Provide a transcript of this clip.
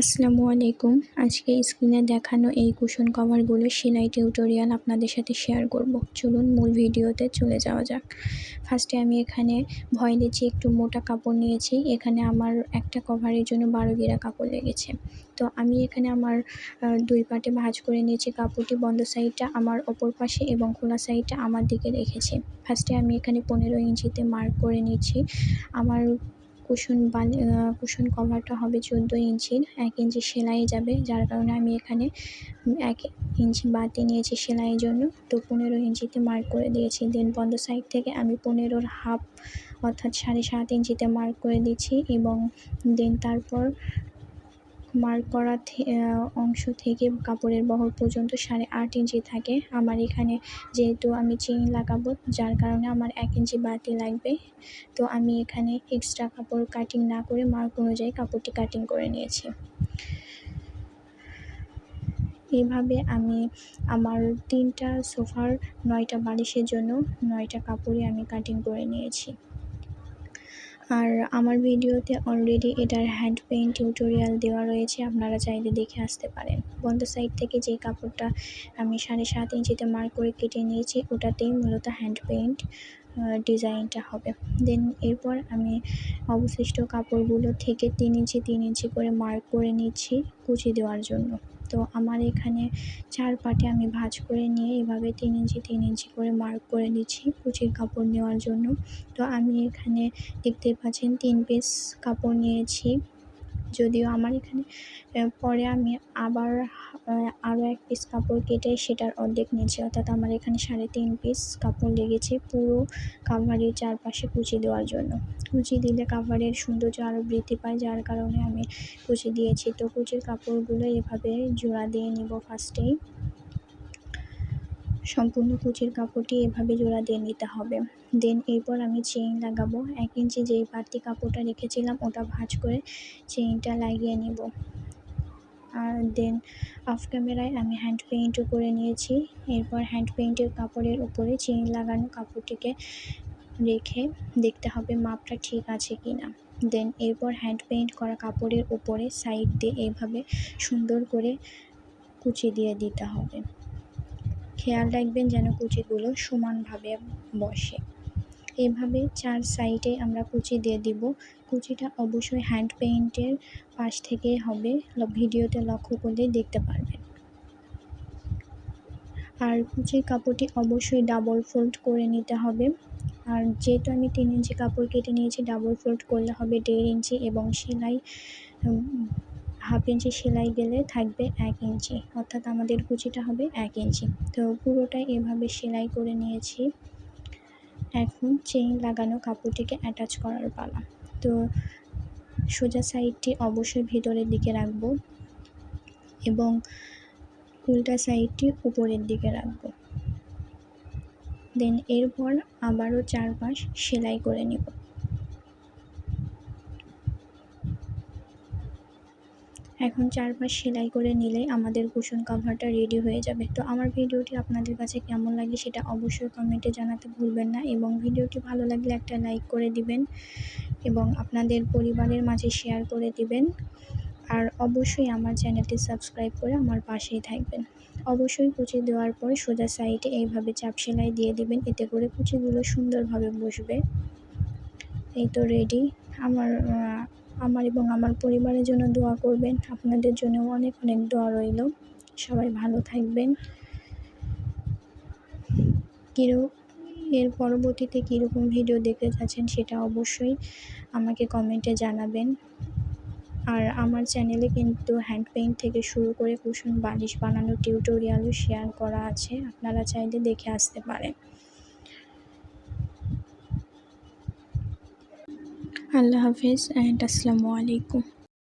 আসসালামু আলাইকুম। আজকে স্ক্রিনে দেখানো এই কুশন কভারগুলো সেলাই টিউটোরিয়াল আপনাদের সাথে শেয়ার করব। চলুন মূল ভিডিওতে চলে যাওয়া যাক। ফার্স্টে আমি এখানে ভয় দিচ্ছি, একটু মোটা কাপড় নিয়েছি। এখানে আমার একটা কভারের জন্য বারো গিরা কাপড় লেগেছে। তো আমি এখানে আমার দুই পাটে ভাঁজ করে নিয়েছি। কাপড়টি বন্ধ সাইডটা আমার ওপর পাশে এবং খোলা সাইডটা আমার দিকে রেখেছি। ফার্স্টে আমি এখানে পনেরো ইঞ্চিতে মার্ক করে নিয়েছি। আমার কুশন বালি কুশন কভারটা হবে চোদ্দ ইঞ্চির, এক ইঞ্চি সেলাই যাবে, যার কারণে আমি এখানে এক ইঞ্চি বাতি নিয়েছি সেলাইয়ের জন্য। তো পনেরো ইঞ্চিতে মার্ক করে দিয়েছি। দেন বন্ধ সাইড থেকে আমি পনেরোর হাফ অর্থাৎ সাড়ে সাত ইঞ্চিতে মার্ক করে দিচ্ছি এবং দেন তারপর মার্ক করা অংশ থেকে কাপড়ের বহর পর্যন্ত সাড়ে আট ইঞ্চি থাকে। আমার এখানে যেহেতু আমি চেন লাগাবো, যার কারণে আমার এক ইঞ্চি বাড়তি লাগবে। তো আমি এখানে এক্সট্রা কাপড় কাটিং না করে মার্ক অনুযায়ী কাপড়টি কাটিং করে নিয়েছি। এভাবে আমি আমার তিনটা সোফার, নয়টা বালিশের জন্য নয়টা কাপড়ই আমি কাটিং করে নিয়েছি। আর আমার ভিডিওতে অলরেডি এটার হ্যান্ড পেইন্ট টিউটোরিয়াল দেওয়া রয়েছে, আপনারা চাইলে দেখে আসতে পারেন। বন্ধ সাইড থেকে যে কাপড়টা আমি সাড়ে সাত ইঞ্চিতে মার্ক করে কেটে নিয়েছি, ওটাতেই মূলত হ্যান্ড পেইন্ট ডিজাইনটা হবে। দেন এরপর আমি অবশিষ্ট কাপড়গুলো থেকে তিন ইঞ্চি তিন ইঞ্চি করে মার্ক করে নিচ্ছি কুচি দেওয়ার জন্য। তো আমার এখানে চার পাটে আমি ভাঁজ করে নিয়ে এভাবে তিন ইঞ্চি তিন ইঞ্চি করে মার্ক করে দিচ্ছি কুচির কাপড় নেওয়ার জন্য। তো আমি এখানে দেখতে পাচ্ছেন তিন পিস কাপড় নিয়েছি। যদিও আমার এখানে পরে আমি আবার আরও এক পিস কাপড় কেটে সেটার অর্ধেক নিয়েছি। অর্থাৎ আমার এখানে সাড়ে তিন পিস কাপড় লেগেছে পুরো কাভারের চারপাশে কুচি দেওয়ার জন্য। কুচি দিলে কাভারের সৌন্দর্য আরও বৃদ্ধি পায়, যার কারণে আমি কুচি দিয়েছি। তো কুচির কাপড়গুলো এভাবে জোড়া দিয়ে নেব ফার্স্টেই সম্পূর্ণ কুচির কাপড়টি এভাবে জোড়া দিয়ে নিতে হবে। দেন এরপর আমি চেইন লাগাবো। এক ইঞ্চি যেই বাড়তি কাপড়টা রেখেছিলাম, ওটা ভাঁজ করে চেইনটা লাগিয়ে নিব। আর দেন অফ ক্যামেরায় আমি হ্যান্ড পেইন্টও করে নিয়েছি। এরপর হ্যান্ড পেইন্টের কাপড়ের উপরে চেইন লাগানো কাপড়টিকে রেখে দেখতে হবে মাপটা ঠিক আছে কি না দেন এরপর হ্যান্ড পেইন্ট করা কাপড়ের উপরে সাইড দিয়ে এইভাবে সুন্দর করে কুচি দিয়ে দিতে হবে। খেয়াল রাখবেন যেন কুচিগুলো সমানভাবে বসে। এভাবে চার সাইডে আমরা কুচি দিয়ে দিব। কুচিটা অবশ্যই হ্যান্ড পেইন্টের পাশ থেকে হবে। ভিডিওতে লক্ষ্য করলে দেখতে পারবেন। আর কুচির কাপড়টি অবশ্যই ডাবল ফোল্ড করে নিতে হবে। আর যেহেতু আমি তিন ইঞ্চি কাপড় কেটে নিয়েছি, ডাবল ফোল্ড করলে হবে দেড় ইঞ্চি এবং সেলাই হাফ ইঞ্চি সেলাই গেলে থাকবে এক ইঞ্চি, অর্থাৎ আমাদের কুচিটা হবে এক ইঞ্চি। তো পুরোটাই এভাবে সেলাই করে নিয়েছি। এখন চেইন লাগানো কাপড়টিকে অ্যাটাচ করার পালা। তো সোজা সাইডটি অবশ্যই ভিতরের দিকে রাখব এবং উল্টা সাইডটি উপরের দিকে রাখব। দেন এরপর আবারও চারপাশ সেলাই করে নিব। এখন চারপাশ সেলাই করে নিলে আমাদের কুশন কাভারটা রেডি হয়ে যাবে। তো আমার ভিডিওটি আপনাদের কাছে কেমন লাগে সেটা অবশ্যই কমেন্টে জানাতে ভুলবেন না এবং ভিডিওটি ভালো লাগলে একটা লাইক করে দিবেন এবং আপনাদের পরিবারের মাঝে শেয়ার করে দিবেন। আর অবশ্যই আমার চ্যানেলটি সাবস্ক্রাইব করে আমার পাশেই থাকবেন। অবশ্যই কুচি দেওয়ার পর সোজা সাইডে এইভাবে চাপ সেলাই দিয়ে দিবেন, এতে করে কুচিগুলো সুন্দরভাবে বসবে। এই তো রেডি আমার আমার এবং আমার পরিবারের জন্য দোয়া করবেন। আপনাদের জন্য অনেক অনেক দোয়া রইল। সবাই ভালো থাকবেন। কিরো, এর পরবর্তীতে কীরকম ভিডিও দেখতে চাচ্ছেন সেটা অবশ্যই আমাকে কমেন্টে জানাবেন। আর আমার চ্যানেলে কিন্তু হ্যান্ড পেইন্ট থেকে শুরু করে কুশন বালিশ বানানোর টিউটোরিয়ালও শেয়ার করা আছে। আপনারা চাইলে দেখে আসতে পারেন। আল্লাহ হাফিজ অ্যান্ড আসসালামু আলাইকুম।